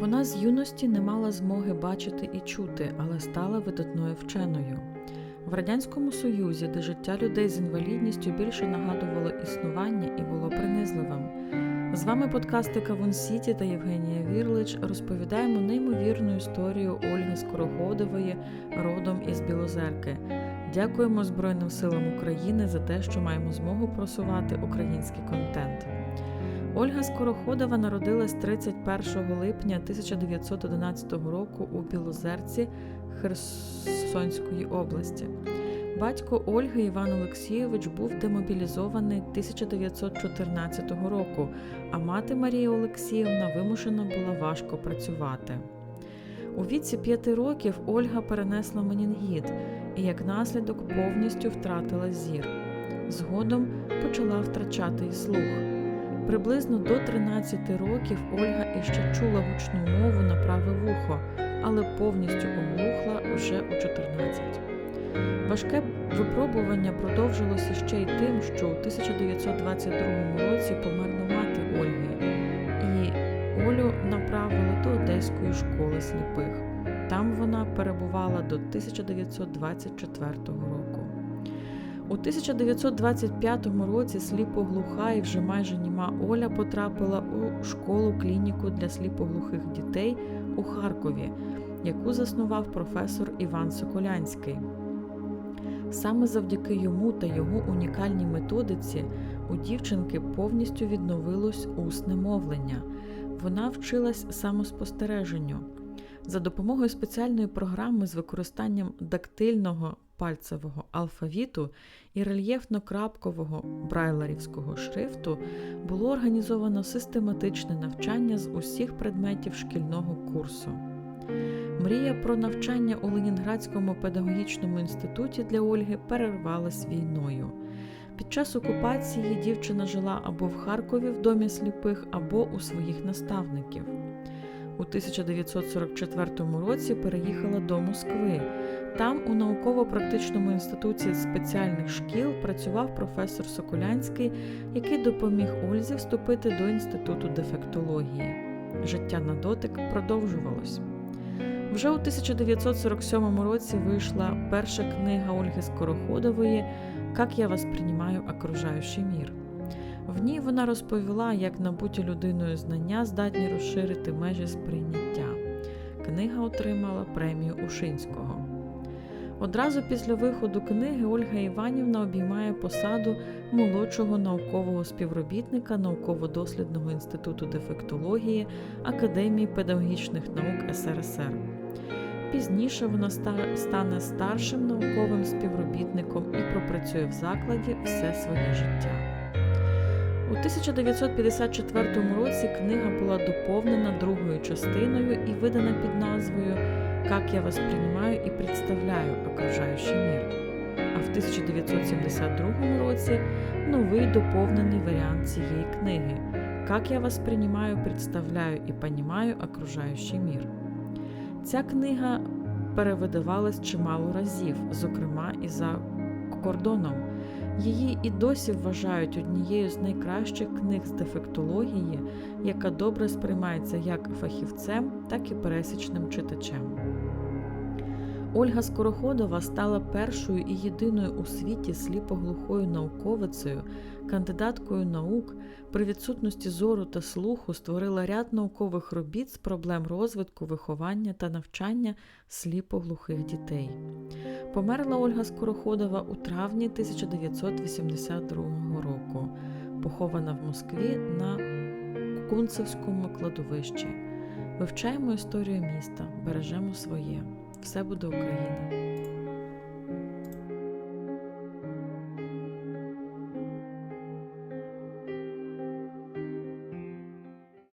Вона з юності не мала змоги бачити і чути, але стала видатною вченою. В Радянському Союзі, де життя людей з інвалідністю більше нагадувало існування і було принизливим. З вами подкасти Кавун Сіті та Євгенія Вірлич розповідаємо неймовірну історію Ольги Скороходової, родом із Білозерки. Дякуємо Збройним силам України за те, що маємо змогу просувати український контент. Ольга Скороходова народилась 31 липня 1911 року у Білозерці Херсонської області. Батько Ольги Іван Олексійович був демобілізований 1914 року, а мати Марія Олексіївна вимушена була важко працювати. У віці п'яти років Ольга перенесла менінгіт і як наслідок повністю втратила зір. Згодом почала втрачати й слух. Приблизно до 13 років Ольга іще чула гучну мову на праве вухо, але повністю оглухла вже у 14. Важке випробування продовжилося ще й тим, що у 1922 році померла мати Ольги, і Олю направили до Одеської школи сліпих. Там вона перебувала до 1924 року. У 1925 році сліпоглуха і вже майже німа Оля потрапила у школу клініку для сліпоглухих дітей у Харкові, яку заснував професор Іван Соколянський. Саме завдяки йому та його унікальній методиці у дівчинки повністю відновилось усне мовлення. Вона вчилась самоспостереженню. За допомогою спеціальної програми з використанням дактильного пальцевого алфавіту і рельєфно-крапкового брайлерівського шрифту було організовано систематичне навчання з усіх предметів шкільного курсу. Мрія про навчання у Ленінградському педагогічному інституті для Ольги перервалась війною. Під час окупації дівчина жила або в Харкові в домі сліпих, або у своїх наставників. У 1944 році переїхала до Москви. Там, у науково-практичному інституті спеціальних шкіл, працював професор Соколянський, який допоміг Ользі вступити до інституту дефектології. Життя на дотик продовжувалось. Вже у 1947 році вийшла перша книга Ольги Скороходової Как я восприймаю окружаючий мір. В ній вона розповіла, як набуті людиною знання здатні розширити межі сприйняття. Книга отримала премію Ушинського. Одразу після виходу книги Ольга Іванівна обіймає посаду молодшого наукового співробітника науково-дослідного інституту дефектології Академії педагогічних наук СРСР. Пізніше вона стане старшим науковим співробітником і пропрацює в закладі все своє життя. У 1954 році книга була доповнена другою частиною і видана під назвою Как я воспринимаю і представляю окружаючий мір. А в 1972 році новий доповнений варіант цієї книги Как я воспринимаю, представляю і понимаю окружаючий мір. Ця книга перевидавалась чимало разів, зокрема і за кордоном. Її і досі вважають однією з найкращих книг з дефектології, яка добре сприймається як фахівцем, так і пересічним читачем. Ольга Скороходова стала першою і єдиною у світі сліпоглухою науковицею, кандидаткою наук, при відсутності зору та слуху створила ряд наукових робіт з проблем розвитку, виховання та навчання сліпоглухих дітей. Померла Ольга Скороходова у травні 1982 року, похована в Москві на Кунцевському кладовищі. Вивчаємо історію міста, бережемо своє. Все буде Україна!